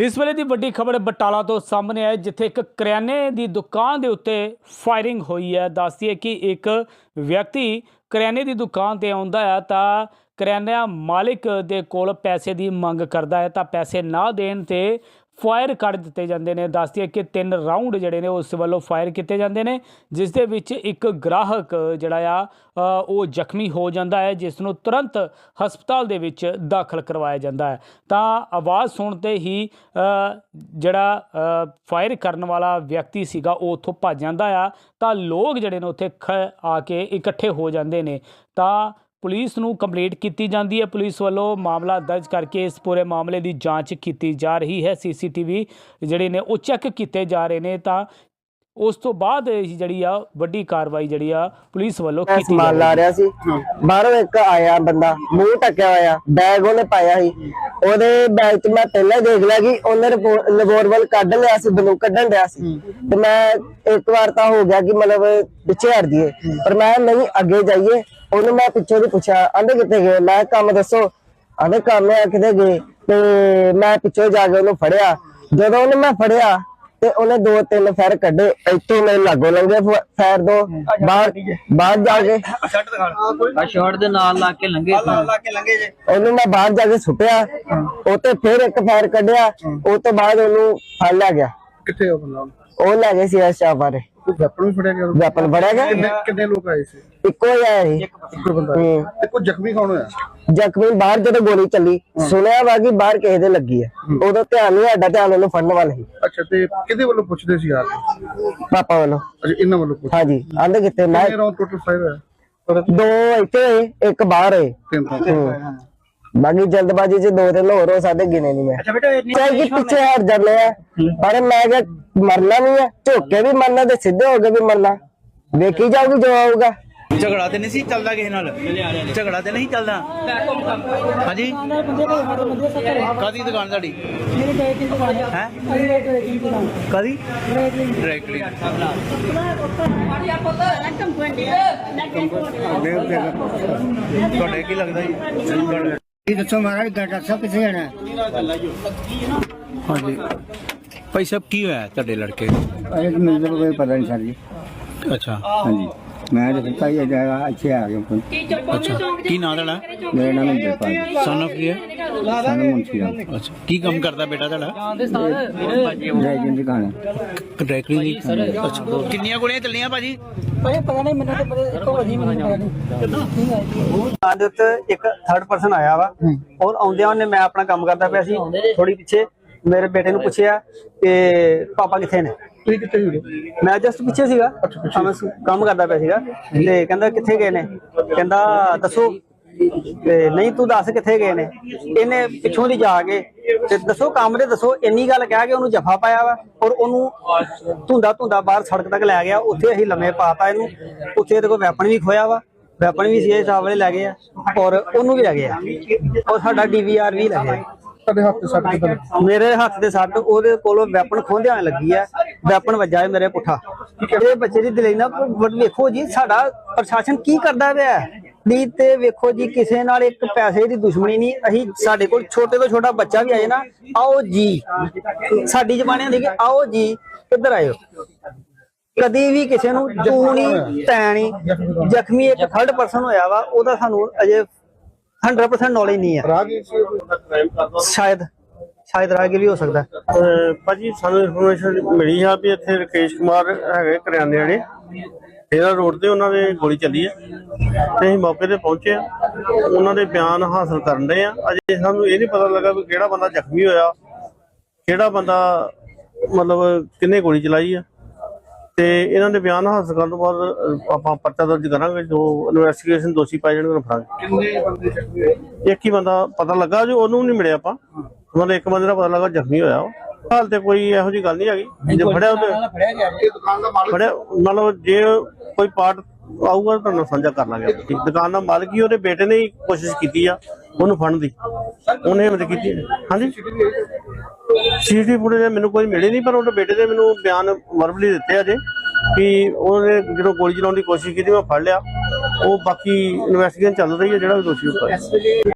ਇਸ ਵੇਲੇ ਦੀ ਵੱਡੀ ਖਬਰ ਬਟਾਲਾ ਤੋਂ ਸਾਹਮਣੇ ਆਈ, ਜਿੱਥੇ ਇੱਕ ਕਰਿਆਨੇ ਦੀ ਦੁਕਾਨ ਦੇ ਉੱਤੇ ਫਾਇਰਿੰਗ ਹੋਈ ਹੈ। ਦੱਸਦੀ ਹੈ ਕਿ ਇੱਕ ਵਿਅਕਤੀ ਕਰਿਆਨੇ ਦੀ ਦੁਕਾਨ ਤੇ ਆਉਂਦਾ ਹੈ ਤਾਂ ਕਰਿਆਨਾ ਮਾਲਿਕ ਦੇ ਕੋਲ ਪੈਸੇ ਦੀ ਮੰਗ ਕਰਦਾ ਹੈ। ਤਾਂ ਪੈਸੇ ਨਾ ਦੇਣ ਤੇ ਫਾਇਰ ਕਰ ਦਿੱਤੇ ਜਾਂਦੇ ਨੇ। ਦੱਸਦੀ ਹੈ ਕਿ ਤਿੰਨ ਰਾਉਂਡ ਜਿਹੜੇ ਨੇ ਉਸ ਵੱਲੋਂ ਫਾਇਰ ਕੀਤੇ ਜਾਂਦੇ ਨੇ, ਜਿਸ ਦੇ ਵਿੱਚ ਇੱਕ ਗ੍ਰਾਹਕ ਜਿਹੜਾ ਆ ਉਹ ਜ਼ਖਮੀ ਹੋ ਜਾਂਦਾ ਹੈ, ਜਿਸ ਨੂੰ ਤੁਰੰਤ ਹਸਪਤਾਲ ਦੇ ਵਿੱਚ ਦਾਖਲ ਕਰਵਾਇਆ ਜਾਂਦਾ ਹੈ। ਤਾਂ ਆਵਾਜ਼ ਸੁਣ ਤੇ ਹੀ ਜਿਹੜਾ ਫਾਇਰ ਕਰਨ ਵਾਲਾ ਵਿਅਕਤੀ ਸੀਗਾ, ਉਹ ਉੱਥੋਂ ਭੱਜ ਜਾਂਦਾ ਆ। ਤਾਂ ਲੋਕ ਜਿਹੜੇ ਨੇ ਉੱਥੇ ਖ- ਆ ਕੇ ਇਕੱਠੇ ਹੋ ਜਾਂਦੇ ਨੇ। ਤਾਂ ਪੁਲਿਸ ਨੂੰ ਕੰਪਲੀਟ ਕੀਤੀ ਜਾਂਦੀ ਹੈ। ਪੁਲਿਸ ਵੱਲੋਂ ਮਾਮਲਾ ਦਰਜ ਕਰਕੇ ਇਸ ਪੂਰੇ ਮਾਮਲੇ ਦੀ ਜਾਂਚ ਕੀਤੀ ਜਾ ਰਹੀ ਹੈ। ਸੀਸੀਟੀਵੀ ਜਿਹੜੇ ਨੇ ਉਹ ਚੈੱਕ ਕੀਤੇ ਜਾ ਰਹੇ ਨੇ ਤਾਂ ਉਸ ਤੋਂ ਬਾਅਦ ਹੀ ਜਿਹੜੀ ਆ ਵੱਡੀ ਕਾਰਵਾਈ ਜਿਹੜੀ ਆ ਪੁਲਿਸ ਵੱਲੋਂ ਕੀਤੀ ਸਮਾਨ ਲਾ ਰਿਹਾ ਸੀ। ਬਾਹਰੋਂ ਇੱਕ ਆਇਆ ਬੰਦਾ ਮੂੰਹ ਟੱਕਿਆ ਹੋਇਆ ਬੈਗ ਉਹਨੇ ਪਾਇਆ ਸੀ। ਉਹਦੇ ਬੈਗ 'ਚ ਮੈਂ ਪਹਿਲਾਂ ਦੇਖ ਲਿਆ ਕਿ ਉਹਨੇ ਰਿਵੋਲਵਰ ਕੱਢ ਲਿਆ ਸੀ ਬੰਦੂਕ ਕੱਢਣ ਰਿਹਾ ਸੀ। ਤੇ ਮੈਂ ਇੱਕ ਵਾਰ ਤਾਂ ਹੋ ਗਿਆ ਕਿ ਮਤਲਬ ਪਿੱਛੇ ਹਟ ਜੀਏ ਪਰ ਮੈਂ ਨਹੀਂ ਅੱਗੇ ਜਾਈਏ। ਉਹਨੂੰ ਮੈਂ ਪਿੱਛੇ ਦੀ ਪੁੱਛਿਆ ਆਂਦੇ ਕਿੱਥੇ ਗਏ? ਮੈਂ ਕੰਮ ਦੱਸੋ। ਆਂਦੇ ਕੰਮ ਆ ਕਿਤੇ ਗਏ? ਤੇ ਮੈਂ ਪਿੱਛੇ ਜਾ ਕੇ ਉਹਨੂੰ ਫੜਿਆ। ਜਦੋਂ ਉਹਨੇ ਮੈਂ ਫੜਿਆ ਤੇ ਉਹਨੇ ਦੋ ਤਿੰਨ ਫੈਰ ਕੱਢੇ ਇੱਥੋਂ ਮੇਰੇ ਲਾਗੋਂ ਲੰਘੇ ਫ- ਫੈਰ ਦੋ। ਬਾਹਰ ਬਾਹਰ ਜਾ ਕੇ। ਸ਼ਾਟ ਦੇ ਨਾਲ ਲਾ ਕੇ ਲੰਗੇ ਉਹਨੂੰ ਮੈਂ ਬਾਹਰ ਜਾ ਕੇ ਸੁੱਟਿਆ ਉਹ ਤੇ ਫਿਰ ਇੱਕ ਫੈਰ ਕੱਢਿਆ ਉਹ ਤੋਂ ਬਾਅਦ ਉਹਨੂੰ ਫੜ ਲਿਆ ਗਿਆ। ਕਿੱਥੇ ਉਹ ਬੰਦਾ? ਉਹ ਲੈ ਗਏ ਸੀ ਐਸ ਬਾਰੇ। ਕੋਈ ਵੈਪਨ ਵੀ ਫੜਿਆ ਗਿਆ ਉਹਦਾ? ਵੈਪਨ ਫੜਿਆ ਗਿਆ? ਕਿੰਨੇ ਕਿੰਨੇ ਲੋਕ ਆਏ ਸੀ? ਇੱਕੋ ਹੀ ਆਇਆ ਸੀ। ਇੱਕੋ ਬੰਦਾ। ਹੂੰ। ਤੇ ਕੋਈ ਜ਼ਖਮੀ ਕੌਣ ਹੋਇਆ? ਜ਼ਖਮੀ ਬਾਹਰ ਜਦੋਂ ਗੋਲੀ ਚੱਲੀ ਸੁਣਿਆ ਵਾ ਕਿ ਬਾਹਰ ਕਿਸੇ ਦੇ ਲੱਗੀ ਹੈ। ਉਦੋਂ ਧਿਆਨ ਨਹੀਂ ਸਾਡਾ ਧਿਆਨ ਉਹਨੂੰ ਫੜਨ ਵੱਲ ਸੀ। ਅੱਛਾ ਤੇ ਕਿਹਦੇ ਵੱਲੋਂ ਪੁੱਛਦੇ ਸੀ ਯਾਰ ਪਾਪਾ ਵੱਲੋਂ। ਇਹਨਾਂ ਵੱਲੋਂ ਪੁੱਛ ਹਾਂਜੀ ਆਂਦੇ ਕਿਤੇ ਮੈਂ ਕਿੰਨੇ ਟੋਟਲ ਦੋ ਇੱਥੇ ਹੋਏ, ਇੱਕ ਬਾਹਰ ਹੈ ਤਿੰਨ ਥਾਂ ਹੂੰ। ਬਾਕੀ ਜਲਦਬਾਜ਼ੀ ਚ ਦੋ ਤਿੰਨ ਹੋਰ ਹੋ ਸਕਦੇ ਗਿਣੇ ਨਹੀਂ ਮੈਂ। ਅੱਛਾ ਬੇਟਾ ਚਾਹੇ ਕਿ ਪਿੱਛੇ ਹਟ ਜਾਂਦੇ ਆ। ਪਰ ਮੈਂ ਕਿਹਾ ਮਰਨਾ ਨਹੀਂ ਹੈ ਝੁੱਕੇ ਵੀ ਮਰਨਾ ਤੇ ਸਿੱਧੇ ਹੋ ਕੇ ਵੀ ਮਰਨਾ। ਵੇਖੀ ਜਾਊਗੀ ਜੋ ਆਊਗਾ। ਝਗੜਾ ਤੇ ਨਹੀਂ ਸੀ ਚੱਲਦਾ ਕਿਸੇ ਨਾਲ? ਝਗੜਾ ਤੇ ਨਹੀਂ ਚੱਲਦਾ? ਹਾਂਜੀ? ਕਾਦੀ ਦੁਕਾਨ ਤੁਹਾਡੀ? ਹੈ? ਕਾਦੀ? ਡਾਇਰੈਕਟਲੀ ਤੁਹਾਡੇ ਕੀ ਲੱਗਦਾ ਜੀ? ਇਹ ਦੱਸੋ ਮਹਾਰਾਜ ਡਾਕਟਰ ਸਾਹਿਬ ਕਿੱਥੇ ਜਾਣਾ? ਹਾਂਜੀ। ਭਾਈ ਸਾਹਿਬ ਕੀ ਹੋਇਆ ਤੁਹਾਡੇ ਲੜਕੇ ਅਰੇ ਮੈਨੂੰ ਤਾਂ ਕੋਈ ਪਤਾ ਨਹੀਂ ਸਰ ਜੀ। ਅੱਛਾ। ਹਾਂਜੀ। ਮੈਂ ਤਾਂ ਦਿੱਤਾ ਹੀ ਜਾਏਗਾ ਇੱਥੇ ਆ ਗਿਆ ਕੋਈ ਅੱਛਾ ਕੀ ਨਾਂ ਤੁਹਾਡਾ? ਮੇਰਾ ਨਾਮ ਇੰਦਰਪਾਲ ਸਨ ਆਫ ਕੀ ਹੈ? ਸਾਨੂੰ ਮੁੰਸ਼ੀ ਰਾਮ। ਅੱਛਾ ਕੀ ਕੰਮ ਕਰਦਾ ਬੇਟਾ ਤੁਹਾਡਾ? ਜੈ ਜਿੰਦ ਦੀ ਕਹਾਣੀ। ਡਾਇਰੈਕਟਲੀ ਜੀ। ਅੱਛਾ ਕਿੰਨੀਆਂ ਗੋਲੀਆਂ ਚੱਲੀਆਂ ਭਾਜੀ? ਦੁਕਾਨ ਦੇ ਉੱਤੇ ਇੱਕ ਥਰਡ ਪਰਸਨ ਆਇਆ ਵਾ। ਔਰ ਆਉਂਦਿਆਂ ਉਹਨੇ ਮੈਂ ਆਪਣਾ ਕੰਮ ਕਰਦਾ ਪਿਆ ਸੀ। ਥੋੜੀ ਪਿੱਛੇ ਮੇਰੇ ਬੇਟੇ ਨੂੰ ਪੁੱਛਿਆ ਕਿ ਪਾਪਾ ਕਿੱਥੇ ਨੇ? ਤੁਸੀਂ ਕਿੱਥੇ ਸੀ ਮੈਂ ਜਸਟ ਪਿੱਛੇ ਸੀਗਾ। ਹਾਂ, ਮੈਂ ਸ- ਕੰਮ ਕਰਦਾ ਪਿਆ ਸੀਗਾ। ਤੇ ਕਹਿੰਦਾ ਕਿੱਥੇ ਗਏ ਨੇ? ਕਹਿੰਦਾ ਦੱਸੋ। ਤੇ ਨਹੀਂ ਤੂੰ ਦੱਸ ਕਿੱਥੇ ਗਏ ਨੇ? ਇਹਨੇ ਪਿੱਛੋਂ ਦੀ ਜਾ ਕੇ ਤੇ ਦੱਸੋ ਕੰਮ ਦੇ ਦੱਸੋ। ਇੰਨੀ ਗੱਲ ਕਹਿ ਕੇ ਉਹਨੂੰ ਜਫਾ ਪਾਇਆ ਵਾ ਔਰ ਉਹਨੂੰ ਧੁੰਦਾ ਧੁੰਦਾ ਬਾਹਰ ਸੜਕ ਤੱਕ ਲੈ ਗਿਆ। ਉੱਥੇ ਅਸੀਂ ਲੰਮੇ ਪਾਤਾ ਇਹਨੂੰ। ਉੱਥੇ ਇਹਦੇ ਕੋਲ ਵੈਪਨ ਵੀ ਖੋਇਆ ਵਾ। ਵੈਪਨ ਵੀ ਸੀ ਇਹ ਵਾਲੇ ਲੈ ਗਏ ਆ। ਔਰ ਉਹਨੂੰ ਵੀ ਲੈ ਗਏ ਆ। ਔਰ ਸਾਡਾ ਡੀਵੀਆਰ ਵੀ ਲੈ ਗਏ ਤੁਹਾਡੇ ਹੱਥ ਤੇ ਸੱਟ ਲੱਗੀ? ਮੇਰੇ ਹੱਥ ਦੇ ਸੱਟ ਉਹਦੇ ਕੋਲੋਂ ਵੈਪਨ ਖੋਹਦਿਆਂ ਲੱਗੀ ਆ। ਵੈਪਨ ਵੱਜਾ ਹੈ ਮੇਰੇ ਪੁੱਠਾ। ਇਹ ਬੱਚੇ ਦੀ ਦਿਲੇਨਾ ਵੇਖੋ ਜੀ ਸਾਡਾ ਪ੍ਰਸ਼ਾਸਨ ਕੀ ਕਰਦਾ ਪਿਆ? ਪਲੀਜ਼ ਤੇ ਵੇਖੋ ਜੀ ਕਿਸੇ ਨਾਲ ਇੱਕ ਪੈਸੇ ਦੀ ਦੁਸ਼ਮਣੀ ਨਹੀਂ। ਅਸੀਂ ਸਾਡੇ ਕੋਲ ਛੋਟੇ ਤੋਂ ਛੋਟਾ ਬੱਚਾ ਵੀ ਆਏ ਨਾ ਆਓ ਜੀ। ਸਾਡੀ ਜ਼ਬਾਨੇ ਹੁੰਦੀ ਕਿ ਆਓ ਜੀ ਕਿੱਧਰ ਆਇਓ ਕਦੀ ਵੀ ਕਿਸੇ ਨੂੰ ਤੂੰ ਨਹੀਂ ਤੈਂ ਨਹੀਂ। ਜ਼ਖਮੀ ਇੱਕ ਥਰਡ ਪਰਸਨ ਹੋਇਆ ਵਾ ਉਹਦਾ ਸਾਨੂੰ ਅਜੇ 100% ਨੌਲੇਜ ਨਹੀਂ ਹੈ ਰਾਹਗੀਰ ਸੀ ਕੋਈ? ਸ਼ਾਇਦ ਸ਼ਾਇਦ ਰਾਹਗੀਰ ਵੀ ਹੋ ਸਕਦਾ ਭਾਜੀ ਸਾਨੂੰ ਇਨਫੋਰਮੇਸ਼ਨ ਮਿਲੀ ਆ ਵੀ ਇੱਥੇ ਰਕੇਸ਼ ਕੁਮਾਰ ਹੈਗੇ ਕਰਿਆਨੇ ਵਾਲੇ ਇਹਦਾ ਰੋਡ ਤੇ ਉਹਨਾਂ ਦੇ ਗੋਲੀ ਚੱਲੀ ਹੈ ਤੇ ਅਸੀਂ ਮੌਕੇ ਤੇ ਪਹੁੰਚੇ ਆ ਉਹਨਾਂ ਦੇ ਬਿਆਨ ਹਾਸਲ ਕਰਨ ਦੇ ਆ ਅਜੇ ਸਾਨੂੰ ਇਹ ਨਹੀਂ ਪਤਾ ਲੱਗਾ ਵੀ ਕਿਹੜਾ ਬੰਦਾ ਜ਼ਖਮੀ ਹੋਇਆ ਕਿਹੜਾ ਬੰਦਾ ਮਤਲਬ ਕਿੰਨੇ ਗੋਲੀ ਚਲਾਈ ਆ ਤੇ ਇਹਨਾਂ ਦੇ ਬਿਆਨ ਹਾਸਲ ਕਰਨ ਤੋਂ ਬਾਅਦ ਆਪਾਂ ਪਰਚਾ ਦਰਜ ਕਰਾਂਗੇ ਜੋ ਇਨਵੈਸਟੀਗੇਸ਼ਨ ਦੋਸ਼ੀ ਪਾਏ ਜਾਣਗੇ ਉਹਨਾਂ ਨੂੰ ਫੜਾਂਗੇ। ਕਿੰਨੇ ਬੰਦੇ ਜ਼ਖਮੀ ਹੋਏ? ਇੱਕ ਹੀ ਬੰਦਾ ਪਤਾ ਲੱਗਾ ਜੋ ਉਹਨੂੰ ਨਹੀਂ ਮਿਲਿਆ ਆਪਾਂ। ਮਤਲਬ ਇੱਕ ਬੰਦੇ ਦਾ ਪਤਾ ਲੱਗਾ ਜ਼ਖਮੀ ਹੋਇਆ ਉਹ। ਹਾਲ ਤੇ ਕੋਈ ਇਹੋ ਜੀ ਗੱਲ ਨਹੀਂ ਹੈਗੀ। ਜੇ ਫੜਿਆ ਉਹਦੇ ਇਹ ਦੁਕਾਨ ਦਾ ਮਾਲਕ ਫੜਿਆ ਮਤਲਬ ਜੇ ਕੋਈ ਪਾਰਟ ਆਊਗਾ ਤਾਂ ਤੁਹਾਨੂੰ ਸਾਂਝਾ ਕਰ ਲਾਂਗੇ। ਦੁਕਾਨ ਦਾ ਮਾਲਕ ਹੀ ਉਹਦੇ ਬੇਟੇ ਨੇ ਹੀ ਕੋਸ਼ਿਸ਼ ਕੀਤੀ ਆ ਉਹਨੂੰ ਫੜਨ ਦੀ। ਉਹਨੇ ਹਿੰਮਤ ਕੀਤੀ ਹਾਂਜੀ? ਸੀਟੀ ਫੁਟੇਜ ਮੈਨੂੰ ਕੋਈ ਮਿਲੀ ਨਹੀਂ, ਪਰ ਉਹਦੇ ਬੇਟੇ ਦੇ ਮੈਨੂੰ ਬਿਆਨ ਵਰਬਲੀ ਦਿੱਤੇ ਅਜੇ ਕਿ ਉਹਨੇ ਜਦੋਂ ਗੋਲੀ ਚਲਾਉਣ ਦੀ ਕੋਸ਼ਿਸ਼ ਕੀਤੀ, ਮੈਂ ਫੜ ਲਿਆ। ਉਹ ਬਾਕੀ ਇਨਵੈਸਟੀਗੇਸ਼ਨ ਚੱਲ ਰਹੀ ਹੈ ਜਿਹੜਾ ਵੀ ਦੋਸ਼ੀ ਉੱਪਰ।